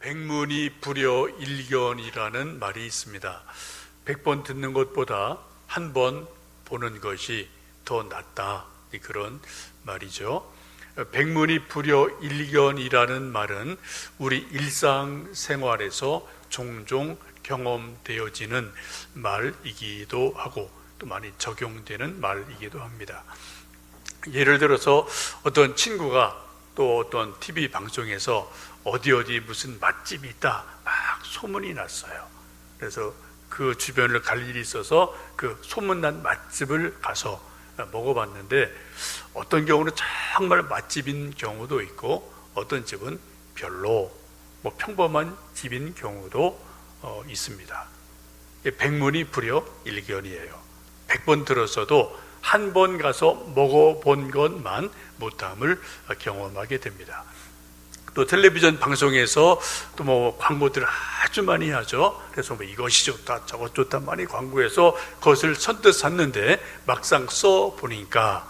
백문이 불여 일견이라는 말이 있습니다. 백 번 듣는 것보다 한 번 보는 것이 더 낫다. 이 그런 말이죠. 백문이 불여 일견이라는 말은 우리 일상 생활에서 종종 경험되어지는 말이기도 하고 또 많이 적용되는 말이기도 합니다. 예를 들어서 어떤 친구가 또 어떤 TV 방송에서 어디 어디 무슨 맛집이 있다 막 소문이 났어요. 그래서 그 주변을 갈 일이 있어서 그 소문난 맛집을 가서 먹어봤는데 어떤 경우는 정말 맛집인 경우도 있고 어떤 집은 별로 뭐 평범한 집인 경우도 어, 있습니다. 백문이 불여 일견이에요. 백 번 들었어도 한 번 가서 먹어본 것만 못함을 경험하게 됩니다. 또 텔레비전 방송에서 또 뭐 광고들을 아주 많이 하죠. 그래서 뭐 이것이 좋다, 저것 좋다 많이 광고해서 그것을 선뜻 샀는데 막상 써 보니까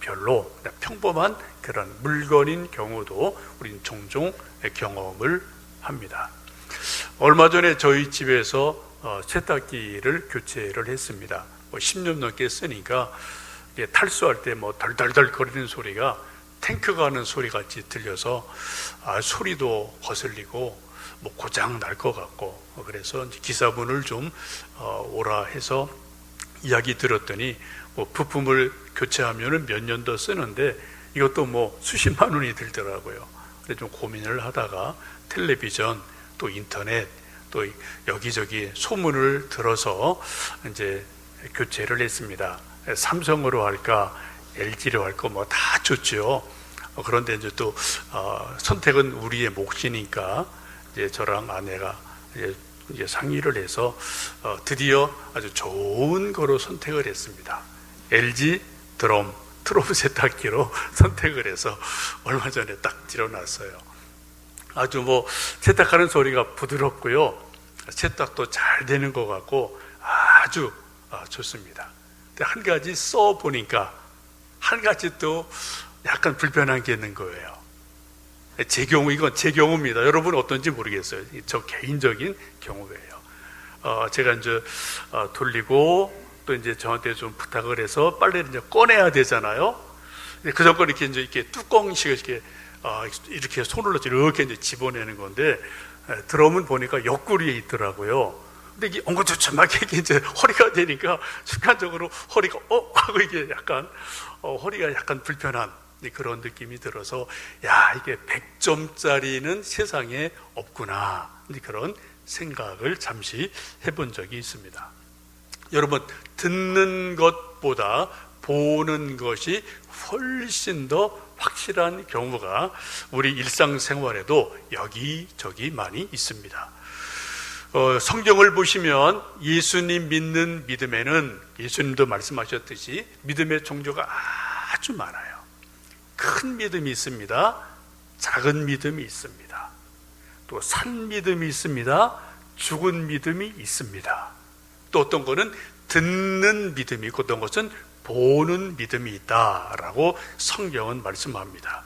별로 평범한 그런 물건인 경우도 우리는 종종 경험을 합니다. 얼마 전에 저희 집에서 어, 세탁기를 교체를 했습니다. 뭐 10년 넘게 쓰니까 탈수할 때 뭐 덜덜덜 거리는 소리가 탱크 가는 소리 같이 들려서 아, 소리도 거슬리고 뭐 고장 날 것 같고 그래서 기사분을 좀 어, 오라 해서 이야기 들었더니 뭐 부품을 교체하면은 몇 년 더 쓰는데 이것도 뭐 수십만 원이 들더라고요. 그래서 좀 고민을 하다가 텔레비전 또 인터넷 또 여기저기 소문을 들어서 이제 교체를 했습니다. 삼성으로 할까 LG로 할까 뭐 다 좋죠. 어, 그런데 이제 또 어, 선택은 우리의 몫이니까 이제 저랑 아내가 이제, 이제 상의를 해서 어, 드디어 아주 좋은 거로 선택을 했습니다. LG 드럼 트롬 세탁기로 선택을 해서 얼마 전에 딱 들여놨어요. 아주 뭐 세탁하는 소리가 부드럽고요. 세탁도 잘 되는 것 같고 아주 아, 좋습니다. 근데 한 가지 써 보니까 한 가지 또 약간 불편한 게 있는 거예요. 제 경우 이건 제 경우입니다. 여러분 어떤지 모르겠어요. 저 개인적인 경우예요. 어, 제가 이제 어, 돌리고 또 이제 저한테 좀 부탁을 해서 빨래를 이제 꺼내야 되잖아요. 그 전거 이렇게 이제 이렇게 뚜껑식을 이렇게 어, 이렇게 손으로 이렇게 이제 집어내는 건데 에, 드럼은 보니까 옆구리에 있더라고요. 근데 이게 엉거주춤하게 이제 허리가 되니까 순간적으로 허리가 어 하고 이게 약간 어, 허리가 약간 불편한 그런 느낌이 들어서 야 이게 100점짜리는 세상에 없구나 그런 생각을 잠시 해본 적이 있습니다. 여러분 듣는 것보다 보는 것이 훨씬 더 확실한 경우가 우리 일상생활에도 여기저기 많이 있습니다. 어, 성경을 보시면 예수님 믿는 믿음에는 예수님도 말씀하셨듯이 믿음의 종류가 아주 많아요. 큰 믿음이 있습니다. 작은 믿음이 있습니다. 또 산 믿음이 있습니다. 죽은 믿음이 있습니다. 또 어떤 거는 듣는 믿음이 있고 어떤 것은 보는 믿음이 있다라고 성경은 말씀합니다.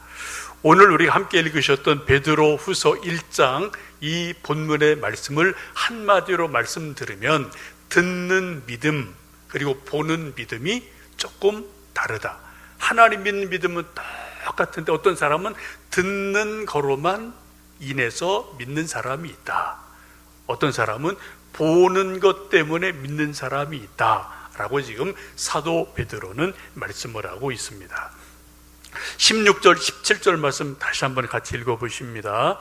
오늘 우리가 함께 읽으셨던 베드로 후서 1장 이 본문의 말씀을 한마디로 말씀드리면 듣는 믿음 그리고 보는 믿음이 조금 다르다. 하나님 믿는 믿음은 똑같은데 어떤 사람은 듣는 거로만 인해서 믿는 사람이 있다. 어떤 사람은 보는 것 때문에 믿는 사람이 있다 라고 지금 사도 베드로는 말씀을 하고 있습니다. 16절, 17절 말씀 다시 한번 같이 읽어 보십니다.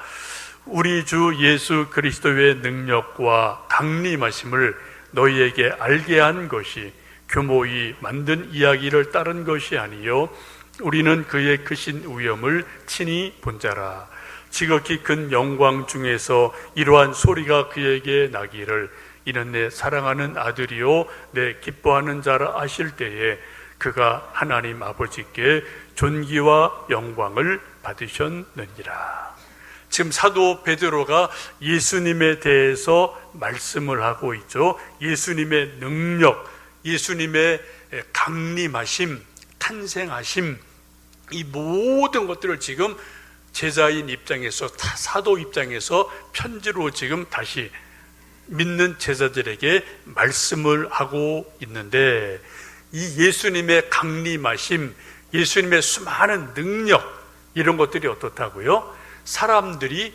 우리 주 예수 그리스도의 능력과 강림하심을 너희에게 알게 한 것이 규모히 만든 이야기를 따른 것이 아니요 우리는 그의 크신 위엄을 친히 본 자라 지극히 큰 영광 중에서 이러한 소리가 그에게 나기를 이는 내 사랑하는 아들이요 내 기뻐하는 자라 아실 때에 그가 하나님 아버지께 존귀와 영광을 받으셨느니라. 지금 사도 베드로가 예수님에 대해서 말씀을 하고 있죠. 예수님의 능력, 예수님의 강림하심, 탄생하심, 이 모든 것들을 지금 제자인 입장에서 사- 사도 입장에서 편지로 지금 다시 믿는 제자들에게 말씀을 하고 있는데 이 예수님의 강림하심, 예수님의 수많은 능력 이런 것들이 어떻다고요? 사람들이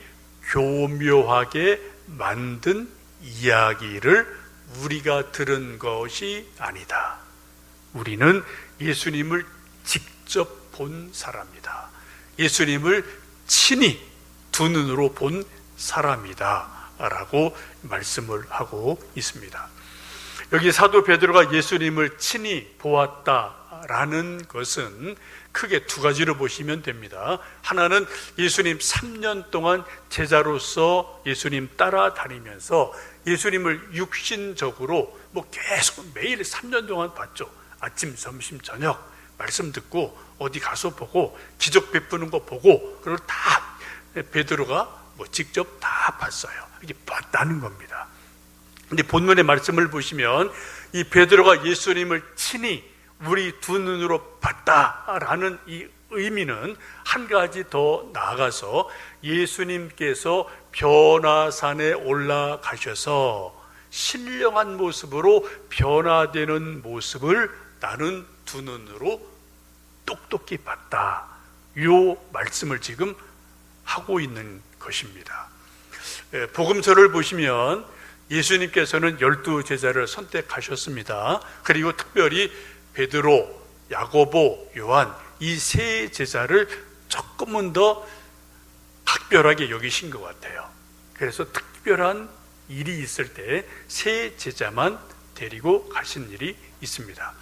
교묘하게 만든 이야기를 우리가 들은 것이 아니다. 우리는 예수님을 직접 본 사람이다. 예수님을 친히 두 눈으로 본 사람이다. 라고 말씀을 하고 있습니다. 여기 사도 베드로가 예수님을 친히 보았다 라는 것은 크게 두 가지로 보시면 됩니다. 하나는 예수님 3년 동안 제자로서 예수님 따라다니면서 예수님을 육신적으로 뭐 계속 매일 3년 동안 봤죠. 아침, 점심, 저녁 말씀 듣고 어디 가서 보고 기적 베푸는 거 보고 그걸 다 베드로가 뭐 직접 다 봤어요. 이게 봤다는 겁니다. 근데 본문의 말씀을 보시면 이 베드로가 예수님을 친히 우리 두 눈으로 봤다라는 이 의미는 한 가지 더 나아가서 예수님께서 변화산에 올라가셔서 신령한 모습으로 변화되는 모습을 나는 두 눈으로 똑똑히 봤다. 요 말씀을 지금 하고 있는 것입니다. 예, 복음서를 보시면 예수님께서는 열두 제자를 선택하셨습니다. 그리고 특별히 베드로, 야고보, 요한 이 세 제자를 조금은 더 각별하게 여기신 것 같아요. 그래서 특별한 일이 있을 때 세 제자만 데리고 가신 일이 있습니다.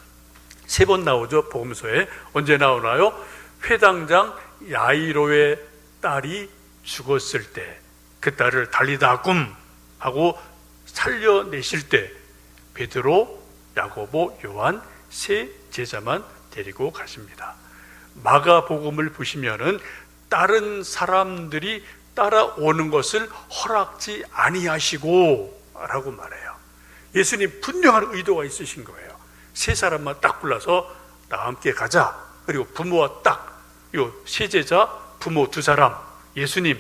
세 번 나오죠 복음서에 언제 나오나요? 회당장 야이로의 딸이 죽었을 때 그 딸을 달리다 꿈 하고 살려내실 때 베드로, 야고보, 요한 세 제자만 데리고 가십니다. 마가복음을 보시면은 다른 사람들이 따라오는 것을 허락지 아니하시고 라고 말해요. 예수님 분명한 의도가 있으신 거예요. 세 사람만 딱 골라서 나와 함께 가자. 그리고 부모와 딱 요 세 제자 부모 두 사람 예수님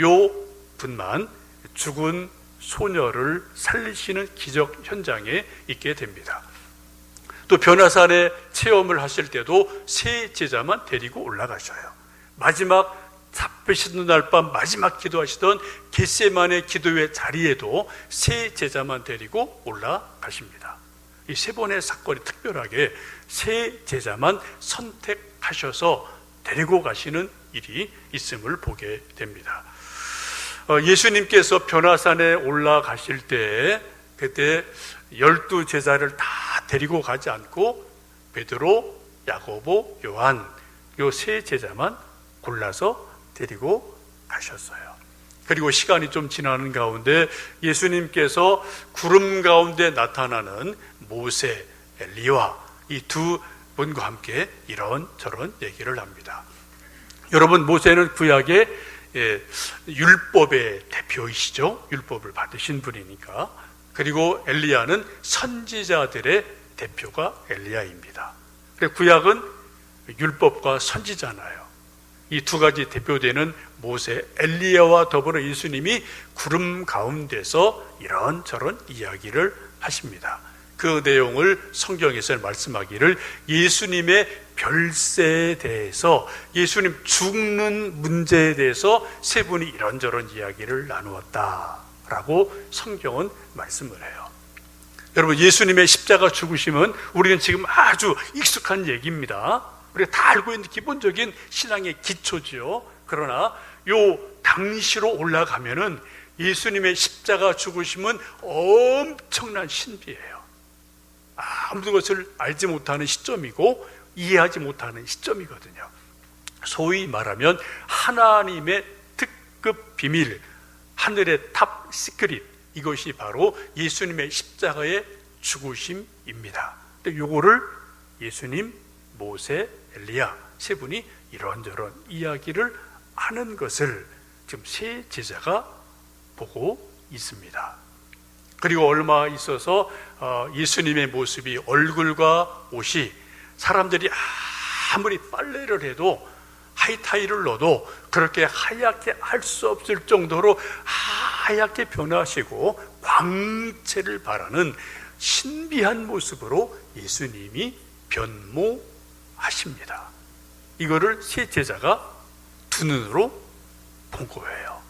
요 분만 죽은 소녀를 살리시는 기적 현장에 있게 됩니다. 또 변화산에 체험을 하실 때도 세 제자만 데리고 올라가셔요. 마지막 잡히시는 날밤 마지막 기도하시던 겟세만의 기도의 자리에도 세 제자만 데리고 올라가십니다. 이 세 번의 사건이 특별하게 세 제자만 선택하셔서 데리고 가시는 일이 있음을 보게 됩니다. 어, 예수님께서 변화산에 올라가실 때 그때 열두 제자를 다 데리고 가지 않고 베드로, 야고보, 요한 요 세 제자만 골라서 데리고 가셨어요. 그리고 시간이 좀 지나는 가운데 예수님께서 구름 가운데 나타나는 모세, 엘리와 이 두 분과 함께 이런 저런 얘기를 합니다. 여러분 모세는 구약의 예, 율법의 대표이시죠. 율법을 받으신 분이니까. 그리고 엘리야는 선지자들의 대표가 엘리야입니다. 구약은 율법과 선지자나요. 이 두 가지 대표되는 모세, 엘리야와 더불어 예수님이 구름 가운데서 이런저런 이야기를 하십니다. 그 내용을 성경에서 말씀하기를 예수님의 별세에 대해서 예수님 죽는 문제에 대해서 세 분이 이런저런 이야기를 나누었다라고 성경은 말씀을 해요. 여러분 예수님의 십자가 죽으심은 우리는 지금 아주 익숙한 얘기입니다. 우리가 다 알고 있는 기본적인 신앙의 기초지요. 그러나 요 당시로 올라가면은 예수님의 십자가 죽으심은 엄청난 신비예요. 아무도 것을 알지 못하는 시점이고 이해하지 못하는 시점이거든요. 소위 말하면 하나님의 특급 비밀, 하늘의 탑 시크릿 이것이 바로 예수님의 십자가의 죽으심입니다. 근데 요거를 예수님, 모세, 엘리야 세 분이 이런저런 이야기를 하는 것을 지금 세 제자가 보고 있습니다. 그리고 얼마 있어서 어, 예수님의 모습이 얼굴과 옷이 사람들이 아무리 빨래를 해도 하이타이를 넣어도 그렇게 하얗게 할 수 없을 정도로 하얗게 변화하시고 광채를 발하는 신비한 모습으로 예수님이 변모하십니다. 이거를 세 제자가 두 눈으로 본 거예요.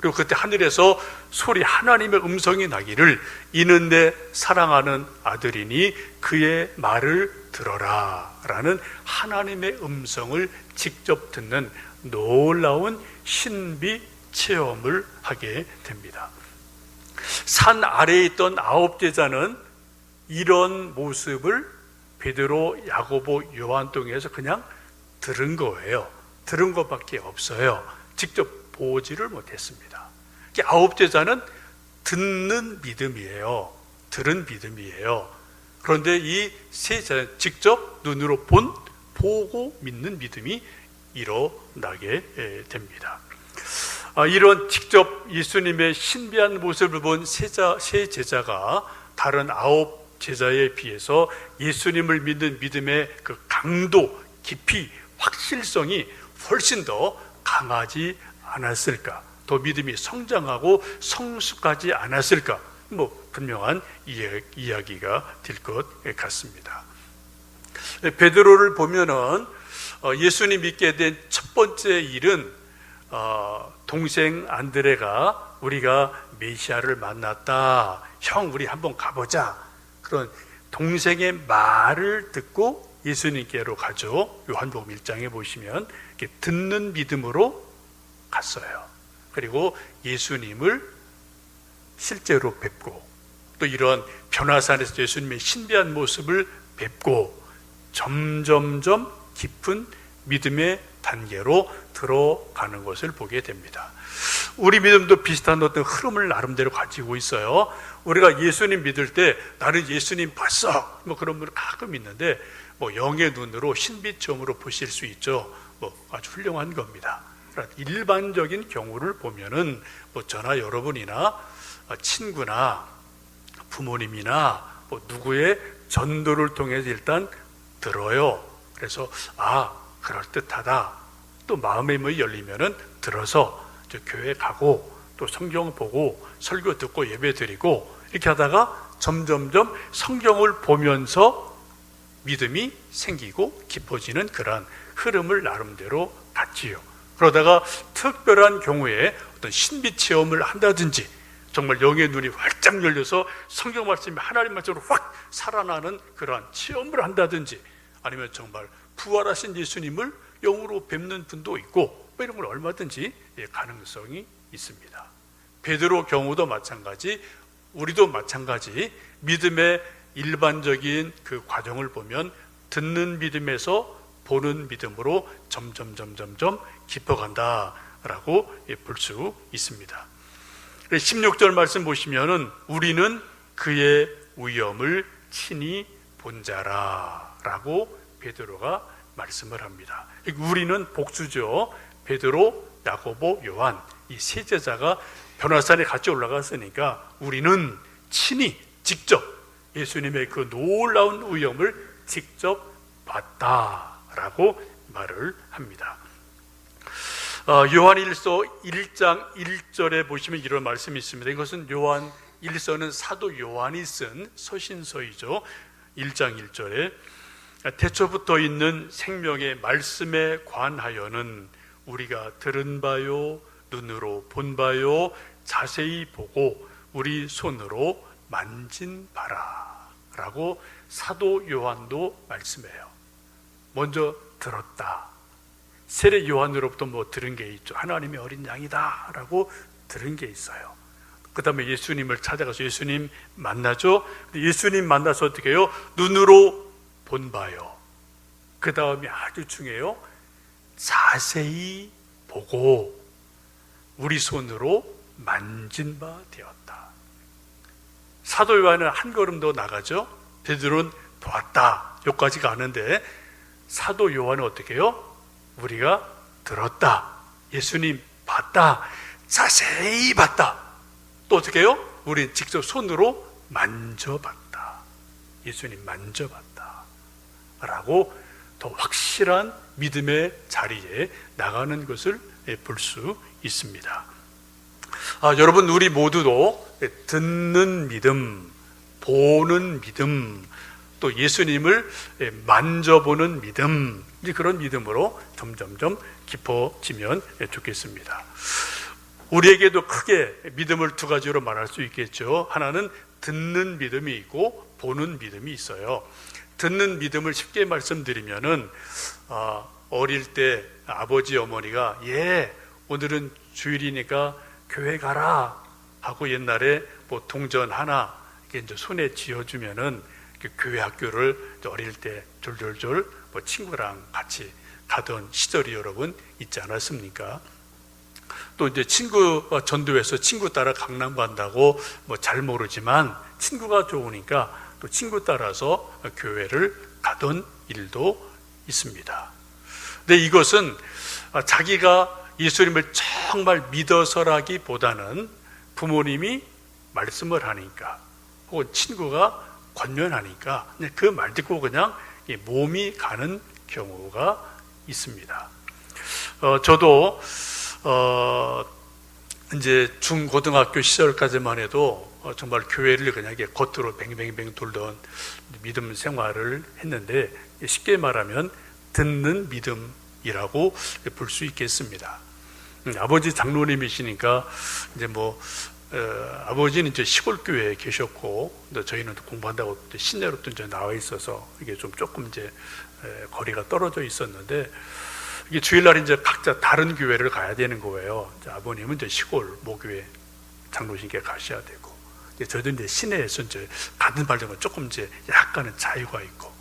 그리고 그때 하늘에서 소리 하나님의 음성이 나기를 이는 내 사랑하는 아들이니 그의 말을 들어라 라는 하나님의 음성을 직접 듣는 놀라운 신비 체험을 하게 됩니다. 산 아래에 있던 아홉 제자는 이런 모습을 베드로, 야고보, 요한 통해서 그냥 들은 거예요. 들은 것밖에 없어요. 직접 보지를 못했습니다. 아홉 제자는 듣는 믿음이에요. 들은 믿음이에요. 그런데 이 세 제자 직접 눈으로 본 보고 믿는 믿음이 일어나게 됩니다. 아, 이런 직접 예수님의 신비한 모습을 본세 제자가 다른 아홉 제자에 비해서 예수님을 믿는 믿음의 그 강도, 깊이, 확실성이 훨씬 더 강하지 않았을까? 더 믿음이 성장하고 성숙하지 않았을까? 뭐 분명한 이야기가 될 것 같습니다. 베드로를 보면은 어, 예수님 믿게 된 첫 번째 일은 어, 동생 안드레가 우리가 메시아를 만났다. 형, 우리 한번 가보자. 그런 동생의 말을 듣고 예수님께로 가죠. 요한복음 1장에 보시면 듣는 믿음으로 갔어요. 그리고 예수님을 실제로 뵙고 또 이런 변화산에서 예수님의 신비한 모습을 뵙고 점점점 깊은 믿음의 단계로 들어가는 것을 보게 됩니다. 우리 믿음도 비슷한 어떤 흐름을 나름대로 가지고 있어요. 우리가 예수님 믿을 때 나는 예수님 봤어. 뭐 그런 분 가끔 있는데 뭐 영의 눈으로 신비점으로 보실 수 있죠. 뭐 아주 훌륭한 겁니다. 일반적인 경우를 보면은 뭐 저나 여러분이나 친구나 부모님이나 뭐 누구의 전도를 통해서 일단 들어요. 그래서 아 그럴 듯하다. 또 마음의 문이 열리면은 들어서 교회 가고 또 성경 보고 설교 듣고 예배 드리고 이렇게 하다가 점점점 성경을 보면서 믿음이 생기고 깊어지는 그러한 흐름을 나름대로 갖지요. 그러다가 특별한 경우에 어떤 신비 체험을 한다든지 정말 영의 눈이 활짝 열려서 성경 말씀이 하나님 말씀으로 확 살아나는 그러한 체험을 한다든지 아니면 정말 부활하신 예수님을 영으로 뵙는 분도 있고 뭐 이런 걸 얼마든지 예, 가능성이 있습니다. 베드로 경우도 마찬가지, 우리도 마찬가지 믿음의 일반적인 그 과정을 보면 듣는 믿음에서 보는 믿음으로 점점 점점점 깊어간다라고 예, 볼수 있습니다. 16절 말씀 보시면은 우리는 그의 위엄을 친히 본 자라라고 베드로가 말씀을 합니다. 우리는 복수죠. 베드로, 야고보, 요한 이 세 제자가 변화산에 같이 올라갔으니까 우리는 친히 직접 예수님의 그 놀라운 위엄을 직접 봤다라고 말을 합니다. 어, 요한 1서 1장 1절에 보시면 이런 말씀이 있습니다. 이것은 요한 1서는 사도 요한이 쓴 서신서이죠. 1장 1절에 태초부터 있는 생명의 말씀에 관하여는 우리가 들은 바요, 눈으로 본 바요, 자세히 보고 우리 손으로 만진 바라. 라고 사도 요한도 말씀해요. 먼저 들었다. 세례 요한으로부터 뭐 들은 게 있죠. 하나님의 어린 양이다. 라고 들은 게 있어요. 그 다음에 예수님을 찾아가서 예수님 만나죠. 예수님 만나서 어떻게 해요? 눈으로 본 바요. 그 다음에 아주 중요해요. 자세히 보고 우리 손으로 만진 바 되었다. 사도 요한은 한 걸음 더 나가죠. 베드로는 보았다. 여기까지 가는데 사도 요한은 어떻게 해요? 우리가 들었다. 예수님 봤다. 자세히 봤다. 또 어떻게 해요? 우리 직접 손으로 만져봤다. 예수님 만져봤다. 라고 더 확실한 믿음의 자리에 나가는 것을 볼 수 있습니다. 아, 여러분 우리 모두도 듣는 믿음, 보는 믿음, 또 예수님을 만져보는 믿음, 그런 믿음으로 점점점 깊어지면 좋겠습니다. 우리에게도 크게 믿음을 두 가지로 말할 수 있겠죠. 하나는 듣는 믿음이 있고 보는 믿음이 있어요. 듣는 믿음을 쉽게 말씀드리면은 아, 어릴 때 아버지 어머니가 예 오늘은 주일이니까 교회 가라 하고 옛날에 뭐 동전 하나 이게 이제 손에 쥐어주면은 그 교회 학교를 어릴 때 졸졸졸 뭐 친구랑 같이 가던 시절이 여러분 있지 않았습니까? 또 이제 친구 전도해서 친구 따라 강남 간다고 뭐 잘 모르지만 친구가 좋으니까 또 친구 따라서 교회를 가던 일도 있습니다. 근데 이것은 자기가 예수님을 정말 믿어서라기보다는 부모님이 말씀을 하니까 혹은 친구가 권면하니까 그 말 듣고 그냥 몸이 가는 경우가 있습니다. 어, 저도 어, 이제 중고등학교 시절까지만 해도 어, 정말 교회를 그냥 겉으로 뱅뱅뱅 돌던 믿음 생활을 했는데 쉽게 말하면 듣는 믿음이라고 볼 수 있겠습니다. 음, 아버지 장로님이시니까 이제 뭐 어, 아버지는 이제 시골 교회에 계셨고 저희는 공부한다고 시내로 또 이제 나와 있어서 이게 좀 조금 이제 에, 거리가 떨어져 있었는데 이게 주일날 이제 각자 다른 교회를 가야 되는 거예요. 아버님은 이제 시골 모교회 장로신께 가셔야 되고, 저도 이제 시내에서 이제 가는 발령은 조금 이제 약간은 자유가 있고,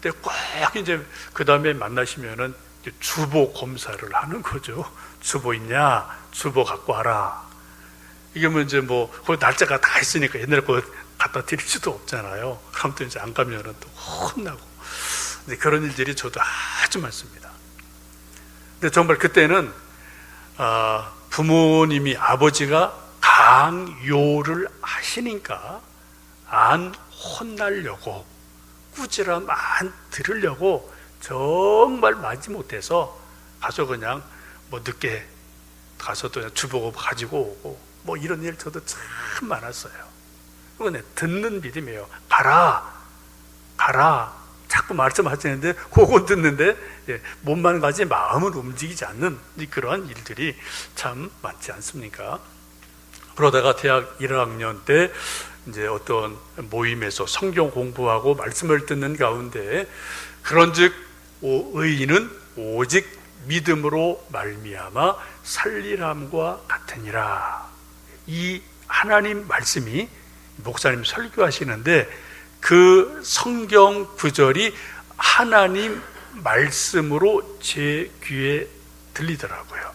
근데 꼭 이제 그 다음에 만나시면은 주보 검사를 하는 거죠. 주보 있냐? 주보 갖고 와라. 이게 뭐 이제 뭐, 그 날짜가 다 있으니까 옛날에 그 갖다 드릴 수도 없잖아요. 그럼 또 이제 안 가면은 또 혼나고. 그런 일들이 저도 아주 많습니다. 근데 정말 그때는 아, 부모님이 아버지가 강요를 하시니까 안 혼날려고 꾸지람 안 들으려고 정말 마지 못해서 가서 그냥 뭐 늦게 가서 또 주보고 가지고 오고 뭐 이런 일 저도 참 많았어요. 그건 듣는 믿음이에요. 가라, 가라. 자꾸 말씀하시는데 그거 듣는데 예, 몸만 가지 마음을 움직이지 않는 그러한 일들이 참 많지 않습니까? 그러다가 대학 1학년 때 이제 어떤 모임에서 성경 공부하고 말씀을 듣는 가운데 그런즉 의인은 오직 믿음으로 말미암아 살리람과 같으니라. 이 하나님 말씀이 목사님 설교하시는데 그 성경 구절이 하나님 말씀으로 제 귀에 들리더라고요.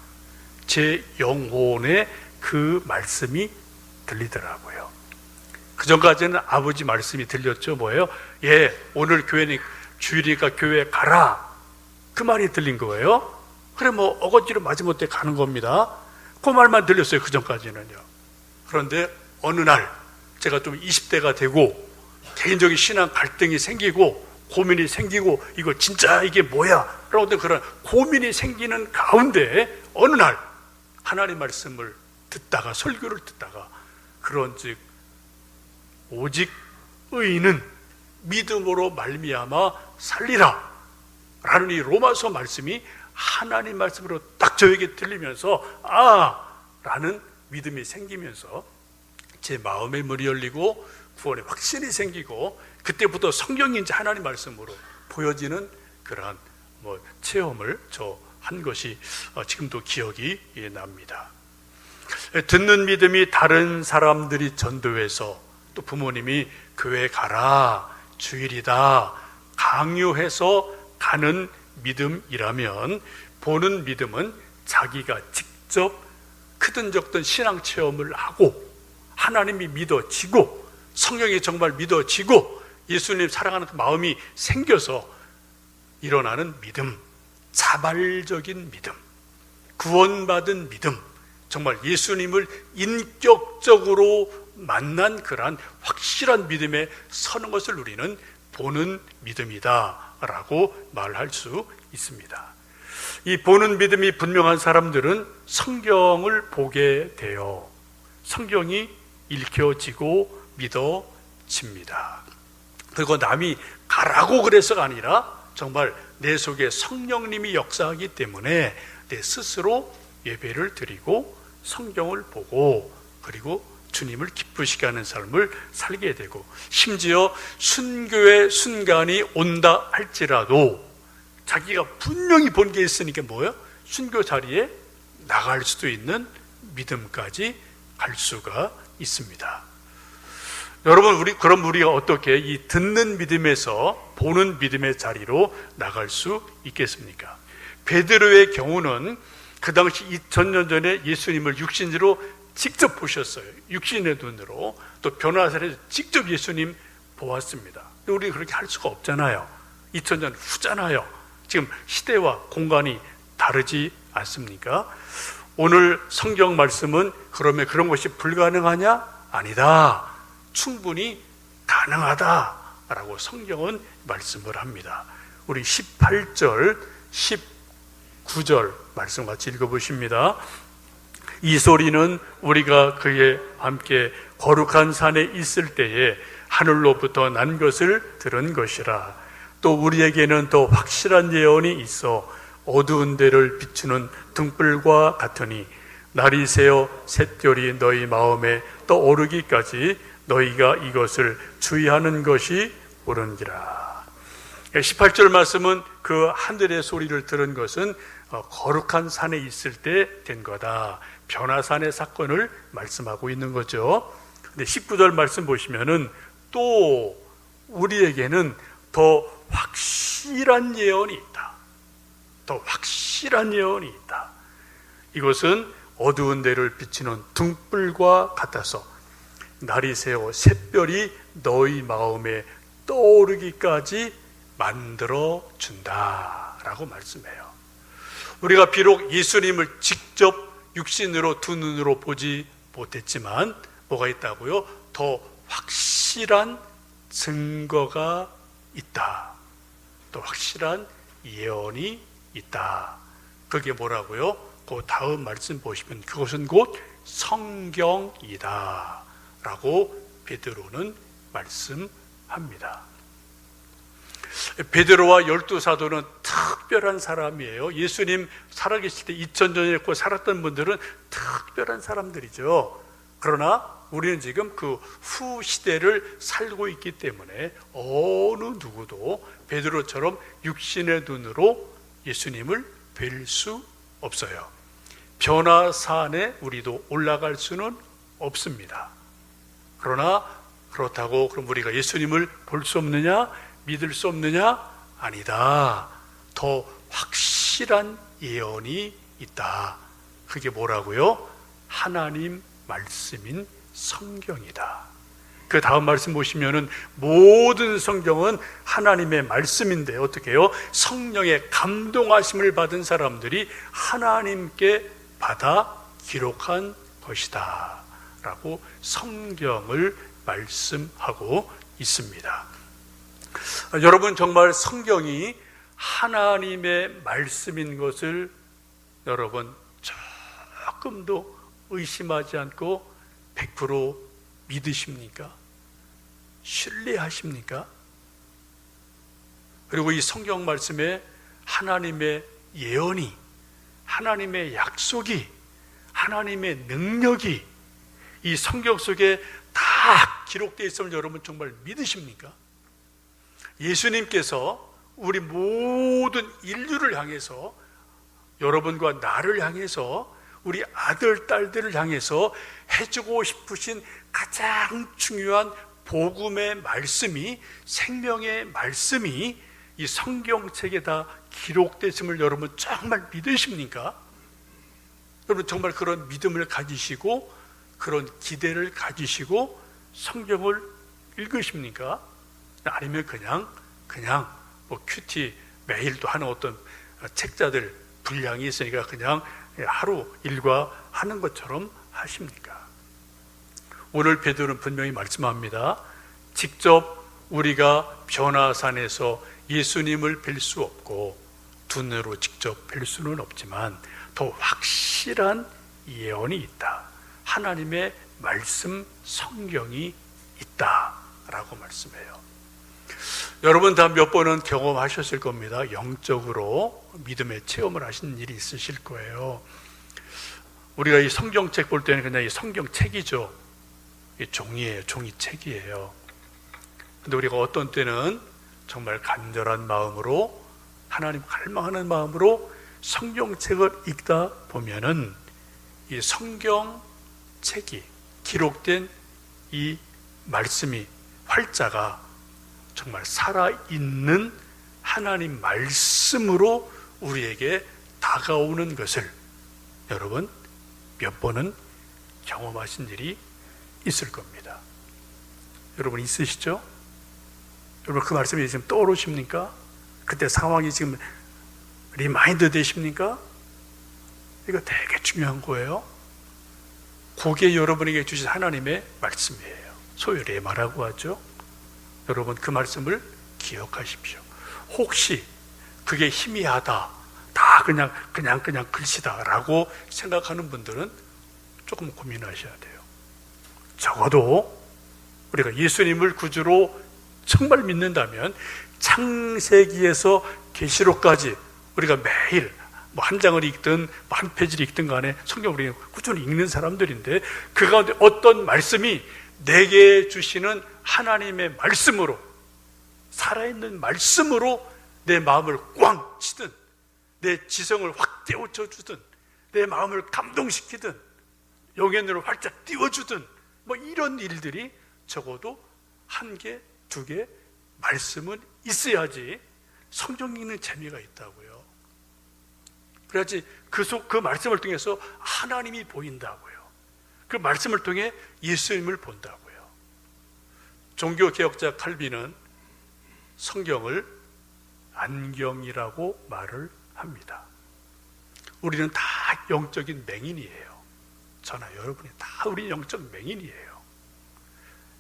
제 영혼에 그 말씀이 들리더라고요. 그 전까지는 아버지 말씀이 들렸죠. 뭐예요? 예, 오늘 교회니 주일이니까 교회 가라. 그 말이 들린 거예요. 그래 뭐 어거지로 마지못해 가는 겁니다. 그 말만 들렸어요. 그 전까지는요. 그런데 어느 날 제가 좀 20대가 되고 개인적인 신앙 갈등이 생기고 고민이 생기고 이거 진짜 이게 뭐야? 라고 그런 고민이 생기는 가운데 어느 날 하나님 말씀을 듣다가 설교를 듣다가 그런즉 오직 의인은 믿음으로 말미암아 살리라 라는 이 로마서 말씀이 하나님 말씀으로 딱 저에게 들리면서 아 라는 믿음이 생기면서 제 마음의 문이 열리고 구원의 확신이 생기고 그때부터 성경인지 하나님 말씀으로 보여지는 그러한 뭐 체험을 저 한 것이 어, 지금도 기억이 예, 납니다. 듣는 믿음이 다른 사람들이 전도해서 또 부모님이 교회 가라 주일이다 강요해서 가는 믿음이라면 보는 믿음은 자기가 직접 크든 적든 신앙 체험을 하고 하나님이 믿어지고 성령이 정말 믿어지고 예수님 사랑하는 그 마음이 생겨서 일어나는 믿음, 자발적인 믿음, 구원받은 믿음, 정말 예수님을 인격적으로 만난 그러한 확실한 믿음에 서는 것을 우리는 보는 믿음이다 라고 말할 수 있습니다. 이 보는 믿음이 분명한 사람들은 성경을 보게 돼요. 성경이 읽혀지고 믿어집니다. 그리고 남이 가라고 그래서가 아니라 정말 내 속에 성령님이 역사하기 때문에 내 스스로 예배를 드리고 성경을 보고 그리고 주님을 기쁘시게 하는 삶을 살게 되고 심지어 순교의 순간이 온다 할지라도 자기가 분명히 본 게 있으니까 뭐예요? 순교 자리에 나갈 수도 있는 믿음까지 갈 수가 있습니다. 여러분 우리 그럼 우리가 어떻게 이 듣는 믿음에서 보는 믿음의 자리로 나갈 수 있겠습니까? 베드로의 경우는 그 당시 2000년 전에 예수님을 육신으로 직접 보셨어요. 육신의 눈으로 또 변화사에서 직접 예수님 보았습니다. 우리 그렇게 할 수가 없잖아요. 2000년 후잖아요. 지금 시대와 공간이 다르지 않습니까? 오늘 성경 말씀은 그러면 그런 것이 불가능하냐? 아니다. 충분히 가능하다라고 성경은 말씀을 합니다. 우리 18절, 19절 말씀 같이 읽어보십니다. 이 소리는 우리가 그의 함께 거룩한 산에 있을 때에 하늘로부터 난 것을 들은 것이라. 또 우리에게는 더 확실한 예언이 있어 어두운 데를 비추는 등불과 같으니 날이 새어 샛별이 너희 마음에 떠오르기까지 너희가 이것을 주의하는 것이 옳은지라. 18절 말씀은 그 하늘의 소리를 들은 것은 어, 거룩한 산에 있을 때 된 거다. 변화산의 사건을 말씀하고 있는 거죠. 근데 19절 말씀 보시면은 또 우리에게는 더 확실한 예언이 있다. 더 확실한 예언이 있다. 이것은 어두운 데를 비치는 등불과 같아서 날이 새어 샛별이 너희 마음에 떠오르기까지 만들어 준다라고 말씀해요. 우리가 비록 예수님을 직접 육신으로 두 눈으로 보지 못했지만 뭐가 있다고요? 더 확실한 증거가 있다. 또 확실한 예언이 있다. 그게 뭐라고요? 그 다음 말씀 보시면 그것은 곧 성경이다. 라고 베드로는 말씀합니다. 베드로와 열두 사도는 특별한 사람이에요. 예수님 살아계실 때 2000년 에 살았던 분들은 특별한 사람들이죠. 그러나 우리는 지금 그 후 시대를 살고 있기 때문에 어느 누구도 베드로처럼 육신의 눈으로 예수님을 뵐 수 없어요. 변화산에 우리도 올라갈 수는 없습니다. 그러나 그렇다고 그럼 우리가 예수님을 볼 수 없느냐? 믿을 수 없느냐? 아니다. 더 확실한 예언이 있다. 그게 뭐라고요? 하나님 말씀인 성경이다. 그 다음 말씀 보시면은 모든 성경은 하나님의 말씀인데 어떻게 해요? 성령의 감동하심을 받은 사람들이 하나님께 받아 기록한 것이다. 라고 성경을 말씀하고 있습니다. 여러분 정말 성경이 하나님의 말씀인 것을 여러분 조금도 의심하지 않고 100% 믿으십니까? 신뢰하십니까? 그리고 이 성경 말씀에 하나님의 예언이, 하나님의 약속이, 하나님의 능력이 이 성경 속에 다 기록되어 있음을 여러분 정말 믿으십니까? 예수님께서 우리 모든 인류를 향해서 여러분과 나를 향해서 우리 아들, 딸들을 향해서 해주고 싶으신 가장 중요한 복음의 말씀이 생명의 말씀이 이 성경책에 다 기록됐음을 여러분 정말 믿으십니까? 여러분 정말 그런 믿음을 가지시고 그런 기대를 가지시고 성경을 읽으십니까? 아니면 그냥 그냥 뭐 큐티 매일도 하는 어떤 책자들 분량이 있으니까 그냥 하루 일과 하는 것처럼 하십니까? 오늘 베드로는 분명히 말씀합니다. 직접 우리가 변화산에서 예수님을 뵐 수 없고 두 눈으로 직접 뵐 수는 없지만 더 확실한 예언이 있다. 하나님의 말씀 성경이 있다라고 말씀해요. 여러분 다 몇 번은 경험하셨을 겁니다. 영적으로 믿음의 체험을 하신 일이 있으실 거예요. 우리가 이 성경책 볼 때는 그냥 이 성경책이죠. 이 종이에요. 종이책이에요. 근데 우리가 어떤 때는 정말 간절한 마음으로 하나님 갈망하는 마음으로 성경책을 읽다 보면은 이 성경책이 기록된 이 말씀이 활자가 정말 살아있는 하나님 말씀으로 우리에게 다가오는 것을 여러분 몇 번은 경험하신 일이 있을 겁니다. 여러분 있으시죠? 여러분 그 말씀이 지금 떠오르십니까? 그때 상황이 지금 리마인드 되십니까? 이거 되게 중요한 거예요. 그게 여러분에게 주신 하나님의 말씀이에요. 소위 레마라고 하죠. 여러분 그 말씀을 기억하십시오. 혹시 그게 희미하다, 다 그냥 그냥 그냥 글씨다라고 생각하는 분들은 조금 고민하셔야 돼요. 적어도 우리가 예수님을 구주로 정말 믿는다면 창세기에서 계시록까지 우리가 매일 뭐 한 장을 읽든 뭐 한 페이지를 읽든 간에 성경 우리 꾸준히 읽는 사람들인데 그 가운데 어떤 말씀이 내게 주시는 하나님의 말씀으로 살아있는 말씀으로 내 마음을 꽝 치든 내 지성을 확 떼어쳐 주든 내 마음을 감동시키든 영혼으로 활짝 띄워주든 뭐 이런 일들이 적어도 한 개, 두 개 말씀은 있어야지 성경 읽는 재미가 있다고요. 그래야지 그, 속, 그 말씀을 통해서 하나님이 보인다고요. 그 말씀을 통해 예수님을 본다고요. 종교개혁자 칼빈은 성경을 안경이라고 말을 합니다. 우리는 다 영적인 맹인이에요. 저나 여러분이 다 우리 영적 맹인이에요.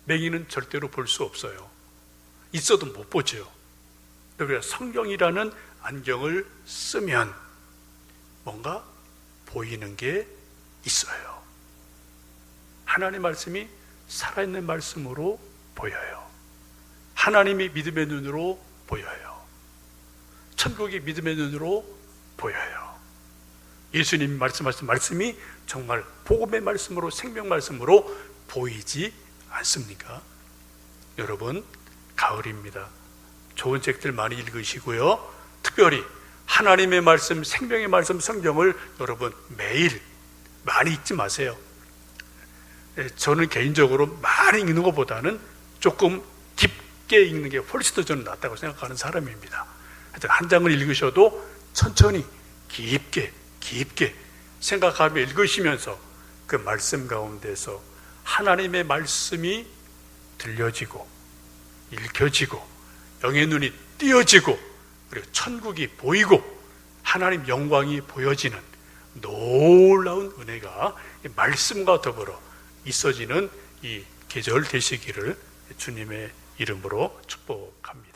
맹인은 절대로 볼 수 없어요. 있어도 못 보죠. 그래서 성경이라는 안경을 쓰면 뭔가 보이는 게 있어요. 하나님 말씀이 살아있는 말씀으로 보여요. 하나님이 믿음의 눈으로 보여요. 천국이 믿음의 눈으로 보여요. 예수님 말씀하신 말씀이 정말 복음의 말씀으로 생명 말씀으로 보이지 않습니까? 여러분 가을입니다. 좋은 책들 많이 읽으시고요. 특별히 하나님의 말씀, 생명의 말씀, 성경을 여러분 매일 많이 읽지 마세요. 예, 저는 개인적으로 많이 읽는 것보다는 조금 깊게 읽는 게 훨씬 더 저는 낫다고 생각하는 사람입니다. 하여튼 한 장을 읽으셔도 천천히 깊게 깊게 생각하며 읽으시면서 그 말씀 가운데서 하나님의 말씀이 들려지고 읽혀지고 영의 눈이 띄어지고 그리고 천국이 보이고 하나님 영광이 보여지는 놀라운 은혜가 이 말씀과 더불어 있어지는 이 계절 되시기를 주님의 이름으로 축복합니다.